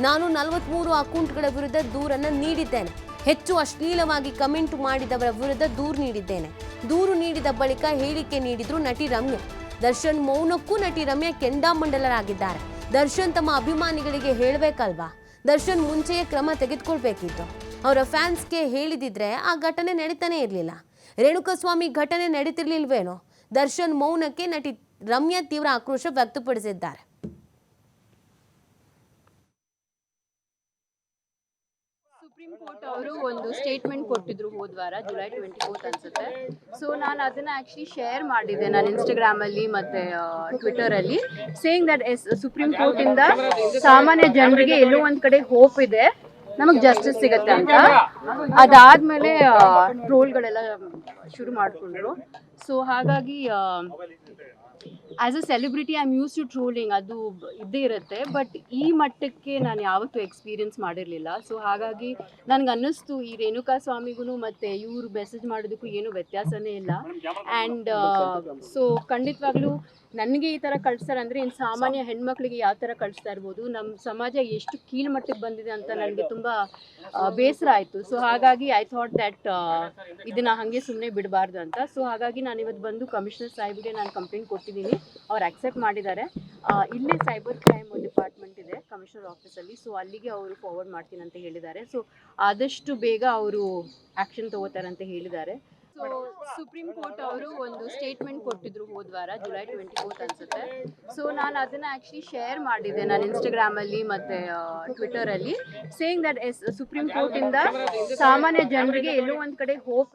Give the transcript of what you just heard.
ನಾನು ನಲವತ್ಮೂರು ಅಕೌಂಟ್ಗಳ ವಿರುದ್ಧ ದೂರನ್ನು ನೀಡಿದ್ದೇನೆ. ಹೆಚ್ಚು ಅಶ್ಲೀಲವಾಗಿ ಕಮೆಂಟ್ ಮಾಡಿದವರ ವಿರುದ್ಧ ದೂರು ನೀಡಿದ್ದೇನೆ. ದೂರು ನೀಡಿದ ಬಳಿಕ ಹೇಳಿಕೆ ನೀಡಿದ್ರು ನಟಿ ರಮ್ಯಾ. ದರ್ಶನ್ ಮೌನಕ್ಕೂ ನಟಿ ರಮ್ಯಾ ಕೆಂಡಾಮಂಡಲರಾಗಿದ್ದಾರೆ. ದರ್ಶನ್ ತಮ್ಮ ಅಭಿಮಾನಿಗಳಿಗೆ ಹೇಳಬೇಕಲ್ವಾ? ದರ್ಶನ್ ಮುಂಚೆಯೇ ಕ್ರಮ ತೆಗೆದುಕೊಳ್ಬೇಕಿತ್ತು. ಅವರ ಫ್ಯಾನ್ಸ್ಗೆ ಹೇಳಿದಿದ್ರೆ ಆ ಘಟನೆ ನಡೀತಾನೆ ಇರಲಿಲ್ಲ. ರೇಣುಕಸ್ವಾಮಿ ಘಟನೆ ನಡೀತಿರ್ಲಿಲ್ವೇನೋ? ದರ್ಶನ್ ಮೌನಕ್ಕೆ ನಟಿ ರಮ್ಯಾ ತೀವ್ರ ಆಕ್ರೋಶ ವ್ಯಕ್ತಪಡಿಸಿದ್ದಾರೆ. ಸುಪ್ರೀಂ ಕೋರ್ಟ್ ಅವರು ಒಂದು ಸ್ಟೇಟ್ಮೆಂಟ್ ಕೊಟ್ಟಿದ್ರು ಹೋದ್ವಾರ ಜುಲೈ ಟ್ವೆಂಟಿ ಫೋರ್ತ್ ಅನ್ಸುತ್ತೆ. ಸೊ ನಾನು ಅದನ್ನ ಆಕ್ಚುಲಿ ಶೇರ್ ಮಾಡಿದ್ದೆ ನಾನು ಇನ್ಸ್ಟಾಗ್ರಾಮ್ ಅಲ್ಲಿ ಮತ್ತೆ ಟ್ವಿಟರ್ ಅಲ್ಲಿ saying that S supreme court ಇಂದ ಸಾಮಾನ್ಯ ಜನರಿಗೆ ಎಲ್ಲೋ ಒಂದ್ ಕಡೆ ಹೋಪ್ ಇದೆ, ನಮಗ್ ಜಸ್ಟಿಸ್ ಸಿಗತ್ತೆ ಅಂತ. ಅದಾದ್ಮೇಲೆ ಟ್ರೋಲ್ಗಳೆಲ್ಲ ಶುರು ಮಾಡ್ಕೊಂಡ್ರು. ಸೊ ಹಾಗಾಗಿ as a celebrity I am use to trolling ಅದು ಇದ್ದೇ ಇರುತ್ತೆ. ಬಟ್ ಈ ಮಟ್ಟಕ್ಕೆ ನಾನು ಯಾವತ್ತೂ ಎಕ್ಸ್ಪೀರಿಯನ್ಸ್ ಮಾಡಿರಲಿಲ್ಲ. ಸೊ ಹಾಗಾಗಿ ನನಗೆ ಅನ್ನಿಸ್ತು ಈ ರೇಣುಕಾ ಸ್ವಾಮಿಗೂ ಮತ್ತು ಇವರು ಮೆಸೇಜ್ ಮಾಡೋದಕ್ಕೂ ಏನೂ ವ್ಯತ್ಯಾಸನೇ ಇಲ್ಲ. ಆ್ಯಂಡ್ ಸೊ ಖಂಡಿತವಾಗ್ಲೂ ನನಗೆ ಈ ಥರ ಕಳಿಸ್ತಾರೆ ಅಂದರೆ ಇನ್ನು ಸಾಮಾನ್ಯ ಹೆಣ್ಮಕ್ಳಿಗೆ ಯಾವ ಥರ ಕಳಿಸ್ತಾ ಇರ್ಬೋದು? ನಮ್ಮ ಸಮಾಜ ಎಷ್ಟು ಕೀಳ್ಮಟ್ಟಕ್ಕೆ ಬಂದಿದೆ ಅಂತ ನನಗೆ ತುಂಬ ಬೇಸರ ಆಯಿತು. ಸೊ ಹಾಗಾಗಿ ಐ ಥಾಟ್ ದ್ಯಾಟ್ ಇದನ್ನು ಹಾಗೆ ಸುಮ್ಮನೆ ಬಿಡಬಾರ್ದು ಅಂತ. ಸೊ ಹಾಗಾಗಿ ನಾನು ಇವತ್ತು ಬಂದು ಕಮಿಷನರ್ ಸಾಹೇಬ್ಗೆ ನಾನು ಕಂಪ್ಲೇಂಟ್ ಕೊಟ್ಟಿದ್ದೀನಿ. ಅವ್ರು ಆಕ್ಸೆಪ್ಟ್ ಮಾಡಿದ್ದಾರೆ. ಇಲ್ಲೇ ಸೈಬರ್ ಕ್ರೈಮ್ ಡಿಪಾರ್ಟ್ಮೆಂಟ್ ಇದೆ ಕಮಿಷನರ್ ಆಫೀಸಲ್ಲಿ ಸೊ ಅಲ್ಲಿಗೆ ಅವರು ಫಾರ್ವರ್ಡ್ ಮಾಡ್ತೀನಿ ಅಂತ ಹೇಳಿದ್ದಾರೆ. ಸೊ ಆದಷ್ಟು ಬೇಗ ಅವರು ಆ್ಯಕ್ಷನ್ ತಗೋತಾರೆ ಅಂತ ಹೇಳಿದ್ದಾರೆ. ಸೊ ಸುಪ್ರೀಂ ಕೋರ್ಟ್ ಅವರು ಒಂದು ಸ್ಟೇಟ್ಮೆಂಟ್ ಕೊಟ್ಟಿದ್ರು ಹೋದ್ವಾರ ಜುಲೈ ಟ್ವೆಂಟಿ ಫೋರ್ತ್ ಅನ್ಸುತ್ತೆ. ಸೊ ನಾನು ಅದನ್ನ ಆಕ್ಚುಲಿ ಶೇರ್ ಮಾಡಿದ್ದೆ ನಾನು ಇನ್ಸ್ಟಾಗ್ರಾಮ್ ಅಲ್ಲಿ ಮತ್ತೆ ಟ್ವಿಟರ್ ಅಲ್ಲಿ saying that S supreme court ಇಂದ ಸಾಮಾನ್ಯ ಜನರಿಗೆ ಎಲ್ಲೋ ಒಂದ್ ಕಡೆ ಹೋಪ್